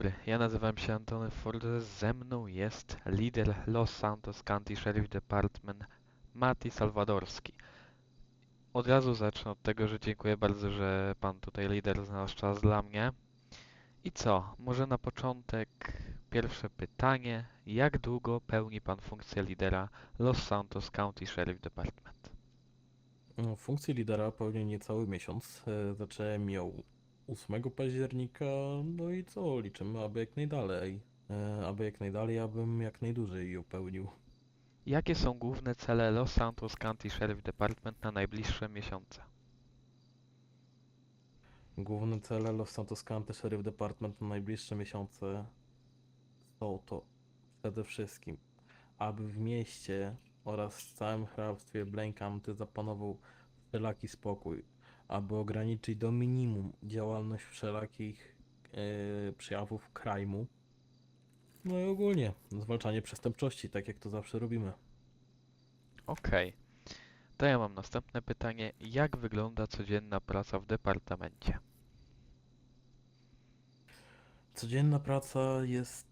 dobry, ja nazywam się Antony Fordes, ze mną jest lider Los Santos County Sheriff Department Mati Salwadorski. Od razu zacznę od tego, że dziękuję bardzo, że pan tutaj lider znalazł czas dla mnie. I co, może na początek pierwsze pytanie, jak długo pełni pan funkcję lidera Los Santos County Sheriff Department? No, Funkcję lidera pełnię niecały miesiąc. E, Zacząłem ją 8 października, no i co, liczymy, aby jak najdalej. E, Aby jak najdalej, abym jak najdłużej ją pełnił. Jakie są główne cele Los Santos County Sheriff Department na najbliższe miesiące? Główne cele Los Santos County Sheriff Department na najbliższe miesiące są to przede wszystkim, aby w mieście oraz w całym hrabstwie Blaine County zapanował wszelaki spokój, aby ograniczyć do minimum działalność wszelakich e, przejawów crime'u, no i ogólnie zwalczanie przestępczości, tak jak to zawsze robimy. Okej. To ja mam następne pytanie. Jak wygląda codzienna praca w departamencie? Codzienna praca jest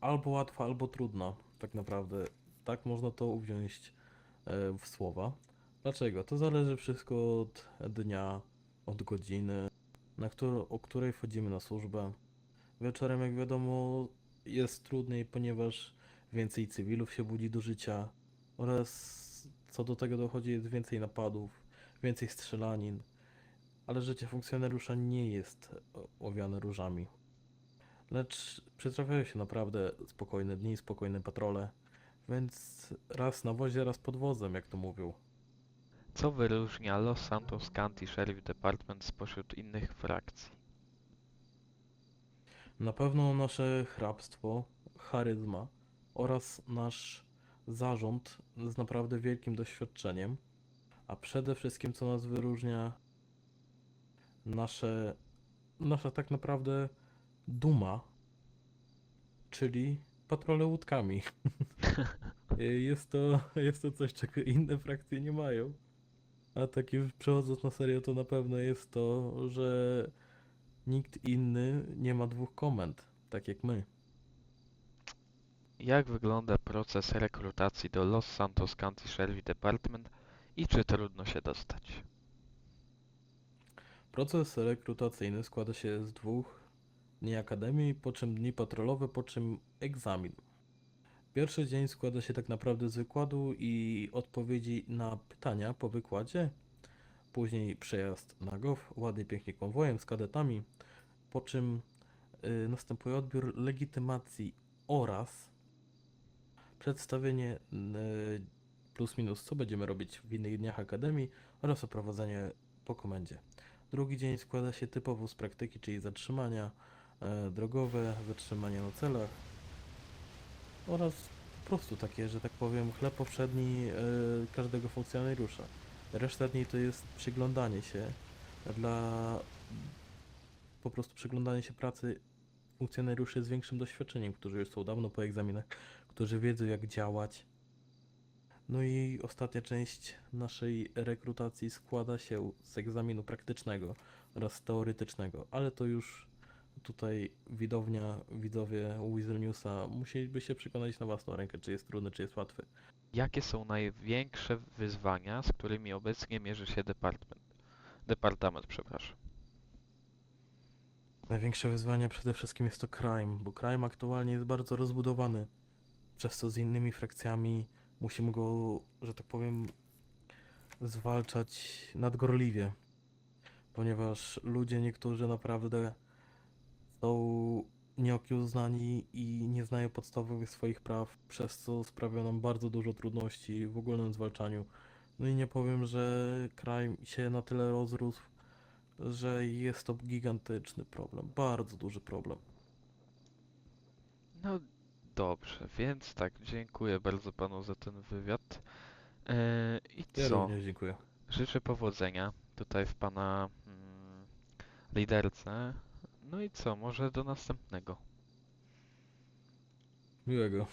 albo łatwa, albo trudna, tak naprawdę. Tak można to uwziąć e, w słowa. Dlaczego? To zależy wszystko od dnia, od godziny, na którą, o której wchodzimy na służbę. Wieczorem, jak wiadomo, jest trudniej, ponieważ więcej cywilów się budzi do życia oraz co do tego dochodzi jest więcej napadów, więcej strzelanin, ale życie funkcjonariusza nie jest owiane różami. Lecz przytrafiają się naprawdę spokojne dni, spokojne patrole, więc raz na wozie, raz pod wozem, jak to mówią. Co wyróżnia Los Santos County Sheriff Department spośród innych frakcji? Na pewno nasze hrabstwo, charyzma oraz nasz zarząd z naprawdę wielkim doświadczeniem, a przede wszystkim co nas wyróżnia, nasze, nasza tak naprawdę duma, czyli patrole łódkami. jest, to, jest to coś, czego inne frakcje nie mają. A tak już przechodząc na serio, to na pewno jest to, że nikt inny nie ma dwóch komend, tak jak my. Jak wygląda proces rekrutacji do Los Santos County Sheriff Department i czy trudno się dostać? Proces rekrutacyjny składa się z dwóch dni akademii, po czym dni patrolowe, po czym egzamin. Pierwszy dzień składa się tak naprawdę z wykładu i odpowiedzi na pytania po wykładzie. Później przejazd na GOW, ładnie pięknie konwojem z kadetami, po czym y, następuje odbiór legitymacji oraz przedstawienie y, plus minus co będziemy robić w innych dniach akademii oraz oprowadzenie po komendzie. Drugi dzień składa się typowo z praktyki, czyli zatrzymania e, drogowe, zatrzymania na celach oraz po prostu takie, że tak powiem, chleb powszedni e, każdego funkcjonariusza. Reszta dni to jest przyglądanie się dla po prostu przyglądanie się pracy funkcjonariuszy z większym doświadczeniem, którzy już są dawno po egzaminach, którzy wiedzą jak działać. No i ostatnia część naszej rekrutacji składa się z egzaminu praktycznego oraz teoretycznego, ale to już tutaj widownia, widzowie Weasel Newsa musieliby się przekonać na własną rękę, czy jest trudny, czy jest łatwy. Jakie są największe wyzwania, z którymi obecnie mierzy się department? Departament, przepraszam. Największe wyzwanie przede wszystkim jest to crime, bo crime aktualnie jest bardzo rozbudowany, przez co z innymi frakcjami musimy go, że tak powiem, zwalczać nadgorliwie, ponieważ ludzie niektórzy naprawdę są nieokiełznani i nie znają podstawowych swoich praw, przez co sprawia nam bardzo dużo trudności w ogólnym zwalczaniu. No i nie powiem, że crime się na tyle rozrósł, że jest to gigantyczny problem, bardzo duży problem. No dobrze, więc tak, dziękuję bardzo panu za ten wywiad. E, I Ja co? również dziękuję. Życzę powodzenia tutaj w pana mm, liderce. No i co, może do następnego. Miłego.